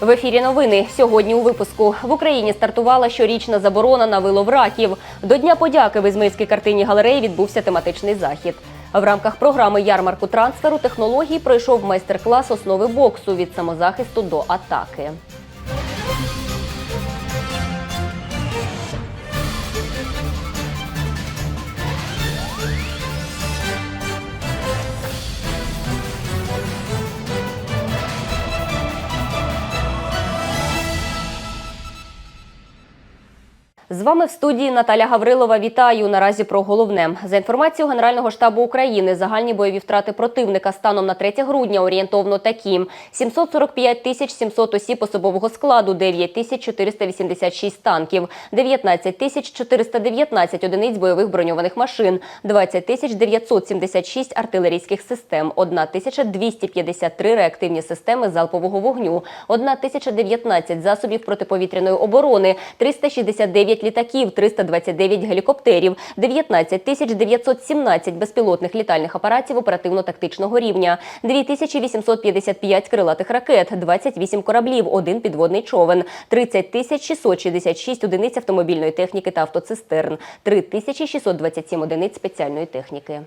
В ефірі новини сьогодні у випуску в Україні стартувала щорічна заборона на вилов раків. До Дня подяки в Ізмирській картині галереї відбувся тематичний захід. В рамках програми ярмарку трансферу технологій пройшов майстер-клас основи боксу від самозахисту до атаки. З вами в студії Наталя Гаврилова. Вітаю. Наразі про головне. За інформацією Генерального штабу України, загальні бойові втрати противника станом на 3 грудня орієнтовно такі: 745 тисяч 700 осіб особового складу, 9 тисяч 486 танків, 19 тисяч 419 одиниць бойових броньованих машин, 20 тисяч 976 артилерійських систем, 1 тисяча 253 реактивні системи залпового вогню, 1 тисяча 19 засобів протиповітряної оборони, 369 літаків, 329 гелікоптерів, 19 тисяч 917 безпілотних літальних апаратів оперативно-тактичного рівня, 2855 крилатих ракет, 28 кораблів, один підводний човен, 30 тисяч 666 одиниць автомобільної техніки та автоцистерн, 3627 одиниць спеціальної техніки.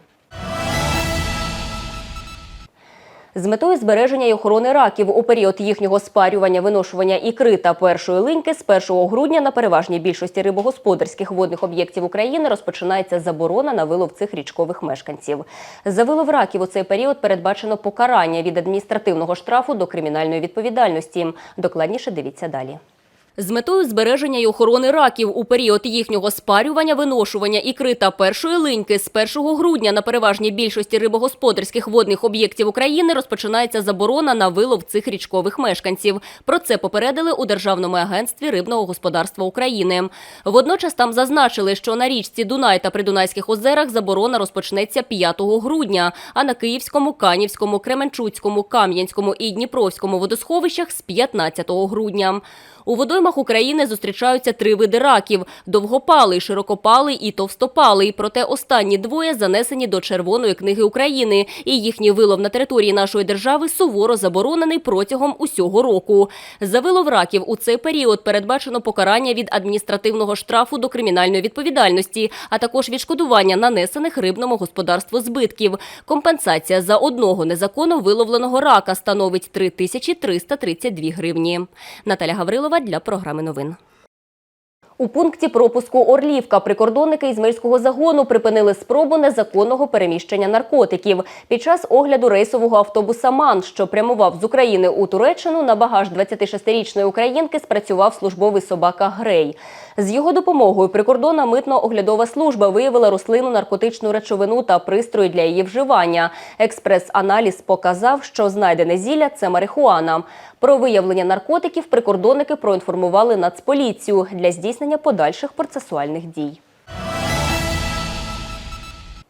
З метою збереження і охорони раків у період їхнього спарювання, виношування ікри та першої линьки з 1 грудня на переважній більшості рибогосподарських водних об'єктів України розпочинається заборона на вилов цих річкових мешканців. За вилов раків у цей період передбачено покарання від адміністративного штрафу до кримінальної відповідальності. Докладніше дивіться далі. З метою збереження і охорони раків у період їхнього спарювання, виношування ікри та першої линьки з 1 грудня на переважній більшості рибогосподарських водних об'єктів України розпочинається заборона на вилов цих річкових мешканців. Про це попередили у Державному агентстві рибного господарства України. Водночас там зазначили, що на річці Дунай та Придунайських озерах заборона розпочнеться 5 грудня, а на Київському, Канівському, Кременчуцькому, Кам'янському і Дніпровському водосховищах з 15 грудня. У водоймах України зустрічаються три види раків: довгопалий, широкопалий і товстопалий. Проте останні двоє занесені до Червоної книги України, і їхній вилов на території нашої держави суворо заборонений протягом усього року. За вилов раків у цей період передбачено покарання від адміністративного штрафу до кримінальної відповідальності, а також відшкодування нанесених рибному господарству збитків. Компенсація за одного незаконно виловленого рака становить 3332 гривні. Наталя Гаврилова для програми новин. У пункті пропуску Орлівка прикордонники Ізмельського загону припинили спробу незаконного переміщення наркотиків. Під час огляду рейсового автобуса МАН, що прямував з України у Туреччину, на багаж 26-річної українки спрацював службовий собака Грей. З його допомогою прикордонна митно-оглядова служба виявила рослину наркотичну речовину та пристрої для її вживання. Експрес-аналіз показав, що знайдене зілля це марихуана. Про виявлення наркотиків прикордонники проінформували Нацполіцію для здійснення подальших процесуальних дій.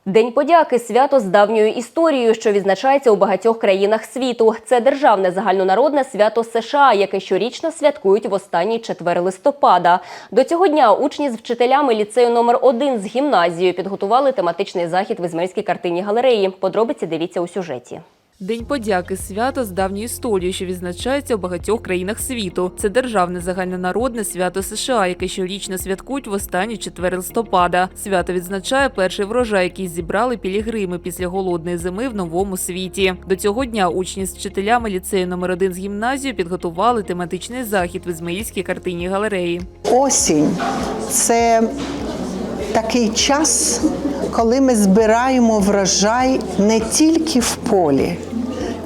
День подяки свято з давньою історією, що відзначається у багатьох країнах світу. Це державне загальнонародне свято США, яке щорічно святкують в останній четвер листопада. До цього дня учні з вчителями ліцею номер 1 з гімназією підготували тематичний захід в Ізмельській картині галереї. Подробиці дивіться у сюжеті. День подяки свято з давньої історії, що відзначається у багатьох країнах світу. Це державне загальнонародне свято США, яке щорічно святкують в останню четвер листопада. Свято відзначає перший врожай, який зібрали пілігрими після голодної зими в новому світі. До цього дня учні з вчителями ліцею номер 1 з гімназією підготували тематичний захід в Ізмаїльській картині галереї. Осінь це такий час, коли ми збираємо врожай не тільки в полі,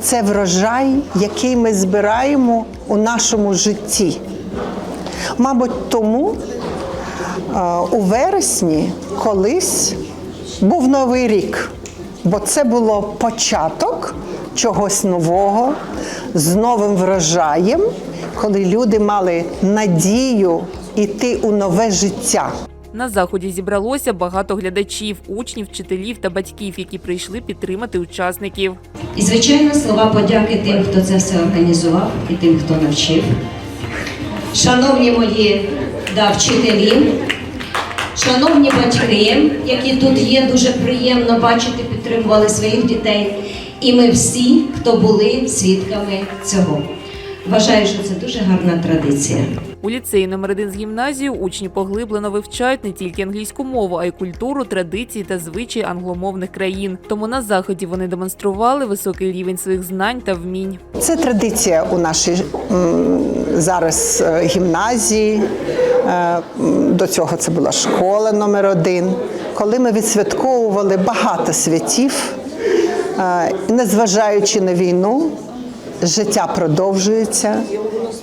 це врожай, який ми збираємо у нашому житті. Мабуть, тому у вересні колись був новий рік, бо це було початок чогось нового з новим врожаєм, коли люди мали надію йти у нове життя. На заході зібралося багато глядачів, учнів, вчителів та батьків, які прийшли підтримати учасників. І, звичайно, слова подяки тим, хто це все організував, і тим, хто навчив. Шановні мої да, вчителі, шановні батьки, які тут є, дуже приємно бачити, підтримували своїх дітей. І ми всі, хто були свідками цього. Вважаю, що це дуже гарна традиція. У ліцеї номер 1 з гімназією учні поглиблено вивчають не тільки англійську мову, а й культуру, традиції та звичаї англомовних країн. Тому на заході вони демонстрували високий рівень своїх знань та вмінь. Це традиція у нашій зараз е, гімназії. Е, До цього це була школа номер один, коли ми відсвятковували багато святів, Е, незважаючи на війну, життя продовжується.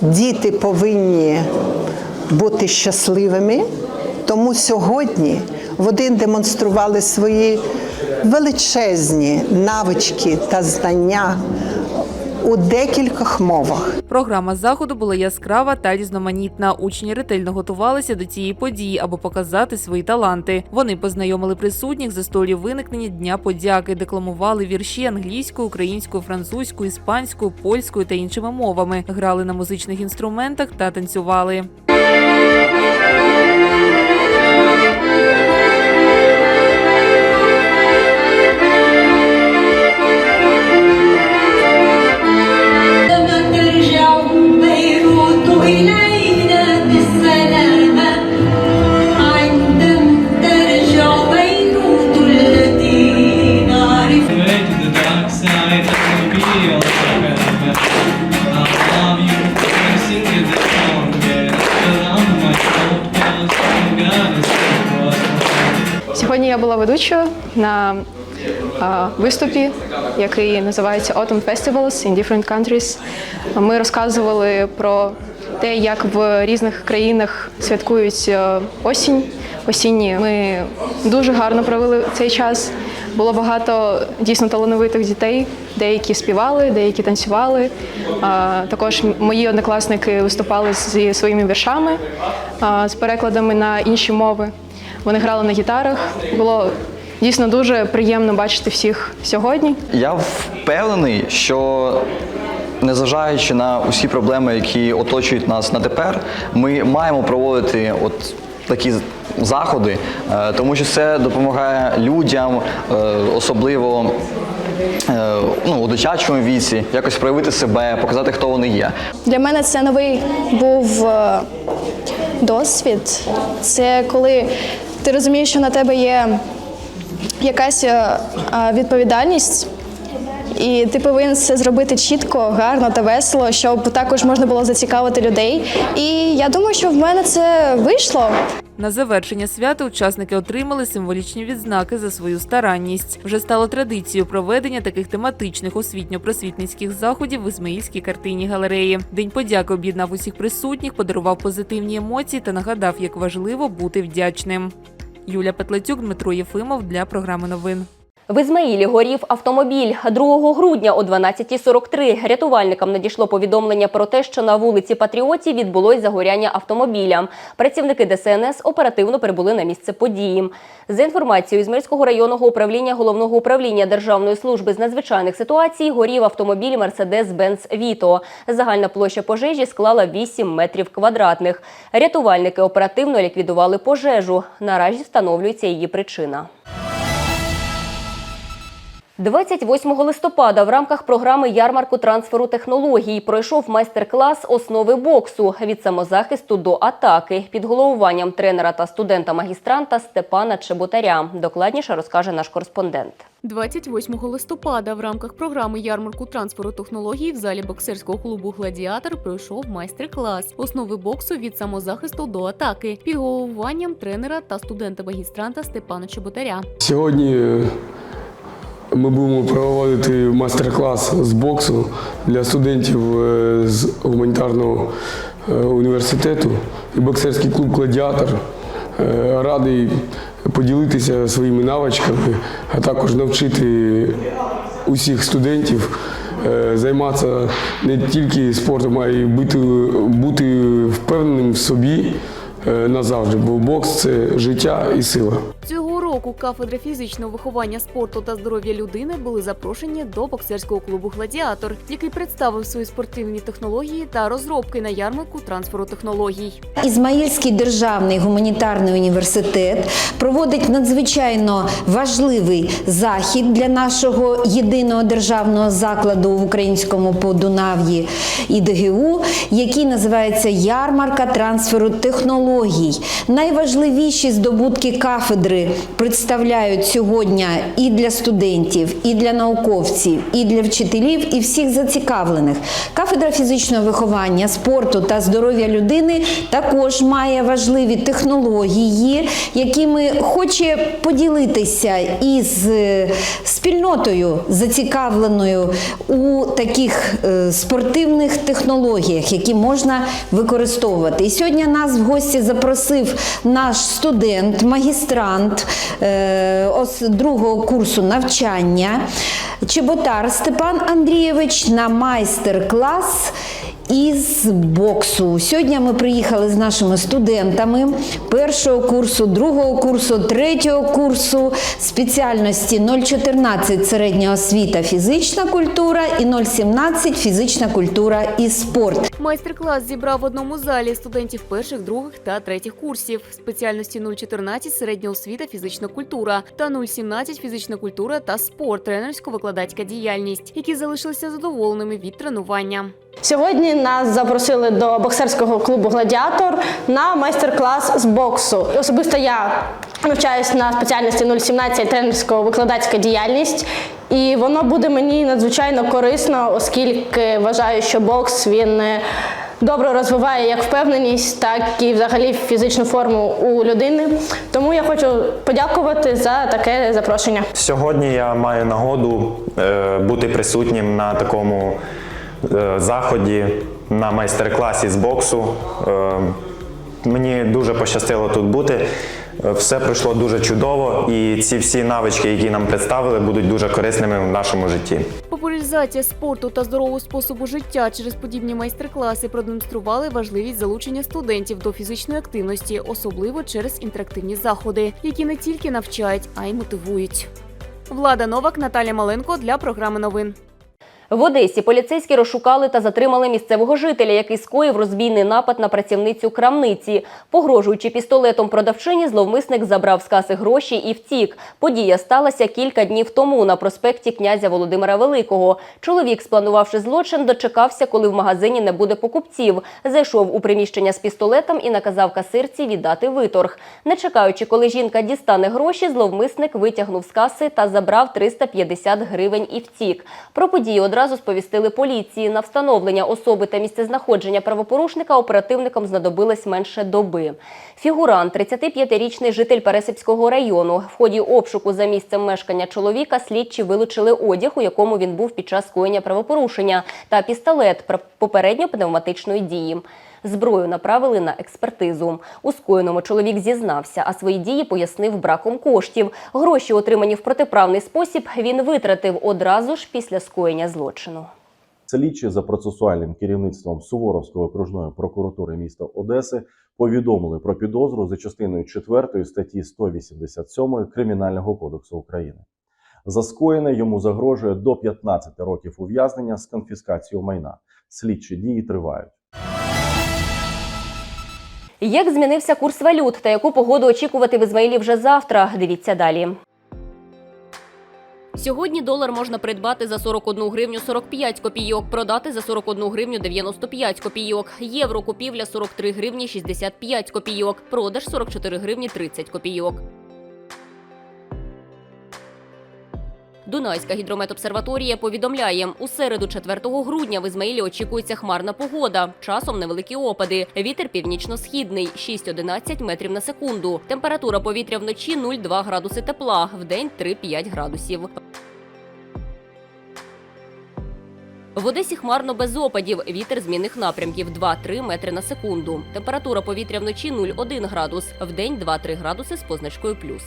Діти повинні бути щасливими. Тому сьогодні вони демонстрували свої величезні навички та знання у декількох мовах. Програма заходу була яскрава та різноманітна. Учні ретельно готувалися до цієї події, аби показати свої таланти. Вони познайомили присутніх з історією виникнення Дня подяки, декламували вірші англійською, українською, французькою, іспанською, польською та іншими мовами, грали на музичних інструментах та танцювали. Ведучою на виступі, який називається Autumn Festivals in Different Countries. Ми розказували про те, як в різних країнах святкують е, осінь. Осінні ми дуже гарно провели цей час. Було багато дійсно талановитих дітей. Деякі співали, деякі танцювали. Також мої однокласники виступали зі своїми віршами, з перекладами на інші мови. Вони грали на гітарах. Було дійсно дуже приємно бачити всіх сьогодні. Я впевнений, що незважаючи на усі проблеми, які оточують нас на тепер, ми маємо проводити от такі заходи, е, тому що це допомагає людям, е, особливо е, ну, у дитячому віці, якось проявити себе, показати, хто вони є. Для мене це новий був досвід. Це коли ти розумієш, що на тебе є якась е, відповідальність, і ти повинен це зробити чітко, гарно та весело, щоб також можна було зацікавити людей. І я думаю, що в мене це вийшло. На завершення свята учасники отримали символічні відзнаки за свою старанність. Вже стало традицією проведення таких тематичних освітньо-просвітницьких заходів в Ізмаїльській картині галереї. День подяки об'єднав усіх присутніх, подарував позитивні емоції та нагадав, як важливо бути вдячним. Юля Петлецюк, Дмитро Єфимов для програми новин. В Ізмаїлі горів автомобіль. 2 грудня о 12.43 рятувальникам надійшло повідомлення про те, що на вулиці Патріотів відбулось загоряння автомобіля. Працівники ДСНС оперативно прибули на місце події. За інформацією Ізмаїльського районного управління Головного управління Державної служби з надзвичайних ситуацій горів автомобіль Mercedes-Benz Vito. Загальна площа пожежі склала 8 метрів квадратних. Рятувальники оперативно ліквідували пожежу. Наразі встановлюється її причина. 28 листопада в рамках програми ярмарку трансферу технологій пройшов майстер-клас основи боксу від самозахисту до атаки під головуванням тренера та студента-магістранта Степана Чеботаря. Докладніше розкаже наш кореспондент. 28 листопада в рамках програми ярмарку трансферу технологій в залі боксерського клубу Гладіатор пройшов майстер-клас основи боксу від самозахисту до атаки під головуванням тренера та студента-магістранта Степана Чеботаря. Сьогодні е, ми будемо проводити майстер-клас з боксу для студентів е, з гуманітарного е, університету і боксерський клуб Гладіатор. Е, Радий поділитися своїми навичками, а також навчити усіх студентів займатися не тільки спортом, а й бути, бути впевненим в собі назавжди, бо бокс це життя і сила. Року кафедри фізичного виховання спорту та здоров'я людини були запрошені до боксерського клубу Гладіатор, який представив свої спортивні технології та розробки на ярмарку трансферу технологій. Ізмаїльський державний гуманітарний університет проводить надзвичайно важливий захід для нашого єдиного державного закладу в українському Подунав'ї. ІДГУ, який називається Ярмарка трансферу технологій. Найважливіші здобутки кафедри представляють сьогодні і для студентів, і для науковців, і для вчителів, і всіх зацікавлених. Кафедра фізичного виховання, спорту та здоров'я людини також має важливі технології, якими хоче поділитися із е, спільнотою, зацікавленою у таких е, спортивних технологіях, які можна використовувати. І сьогодні нас в гості запросив наш студент, магістрант другого курсу навчання. Чеботар Степан Андрійович на майстер-клас із боксу. Сьогодні ми приїхали з нашими студентами першого курсу, другого курсу, третього курсу спеціальності 014 середня освіта, фізична культура і 017 фізична культура і спорт. Майстер-клас зібрав в одному залі студентів перших, других та третіх курсів спеціальності 014 середня освіта, фізична культура та 017 фізична культура та спорт, тренерсько-викладацька діяльність, які залишилися задоволеними від тренування. Сьогодні нас запросили до боксерського клубу Гладіатор на майстер-клас з боксу. Особисто я навчаюся на спеціальності 017 тренерсько-викладацька діяльність, і воно буде мені надзвичайно корисно, оскільки вважаю, що бокс він е, добре розвиває як впевненість, так і взагалі фізичну форму у людини. Тому я хочу подякувати за таке запрошення. Сьогодні я маю нагоду е, бути присутнім на такому заході на майстер-класі з боксу. Е, мені дуже пощастило тут бути. Е, Все пройшло дуже чудово, і ці всі навички, які нам представили, будуть дуже корисними в нашому житті. Популяризація спорту та здорового способу життя через подібні майстер-класи продемонстрували важливість залучення студентів до фізичної активності, особливо через інтерактивні заходи, які не тільки навчають, а й мотивують. Влада Новак, Наталя Маленко для програми новин. В Одесі поліцейські розшукали та затримали місцевого жителя, який скоїв розбійний напад на працівницю крамниці. Погрожуючи пістолетом продавчині, зловмисник забрав з каси гроші і втік. Подія сталася кілька днів тому на проспекті князя Володимира Великого. Чоловік, спланувавши злочин, дочекався, коли в магазині не буде покупців. Зайшов у приміщення з пістолетом і наказав касирці віддати виторг. Не чекаючи, коли жінка дістане гроші, зловмисник витягнув з каси та забрав 350 гривень і втік. Про подію одразу сповістили поліції. На встановлення особи та місцезнаходження правопорушника оперативникам знадобилось менше доби. Фігурант, 35-річний житель Пересипського району. В ході обшуку за місцем мешкання чоловіка слідчі вилучили одяг, у якому він був під час скоєння правопорушення, та пістолет попередньо пневматичної дії. Зброю направили на експертизу. У скоєному чоловік зізнався, а свої дії пояснив браком коштів. Гроші, отримані в протиправний спосіб, він витратив одразу ж після скоєння злочину. Слідчі за процесуальним керівництвом Суворовської окружної прокуратури міста Одеси повідомили про підозру за частиною 4 статті 187 Кримінального кодексу України. За скоєне йому загрожує до 15 років ув'язнення з конфіскацією майна. Слідчі дії тривають. Як змінився курс валют та яку погоду очікувати в Ізмаїлі вже завтра? Дивіться далі. Сьогодні долар можна придбати за 41 гривню 45 копійок, продати за 41 гривню 95 копійок. Євро купівля 43 гривні 65 копійок, продаж 44 гривні 30 копійок. Дунайська гідрометобсерваторія повідомляє, у середу 4 грудня в Ізмаїлі очікується хмарна погода. Часом невеликі опади. Вітер північно-східний 6-11 метрів на секунду. Температура повітря вночі 0,2 градуси тепла, вдень 3-5 градусів. В Одесі хмарно без опадів. Вітер змінних напрямків 2-3 метри на секунду. Температура повітря вночі 0,1 градус, вдень 2-3 градуси з позначкою плюс.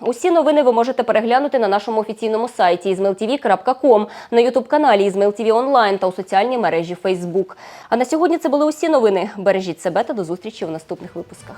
Усі новини ви можете переглянути на нашому офіційному сайті izmailtv.com, на ютуб-каналі IzmailTV Онлайн та у соціальній мережі Facebook. А на сьогодні це були усі новини. Бережіть себе та до зустрічі в наступних випусках.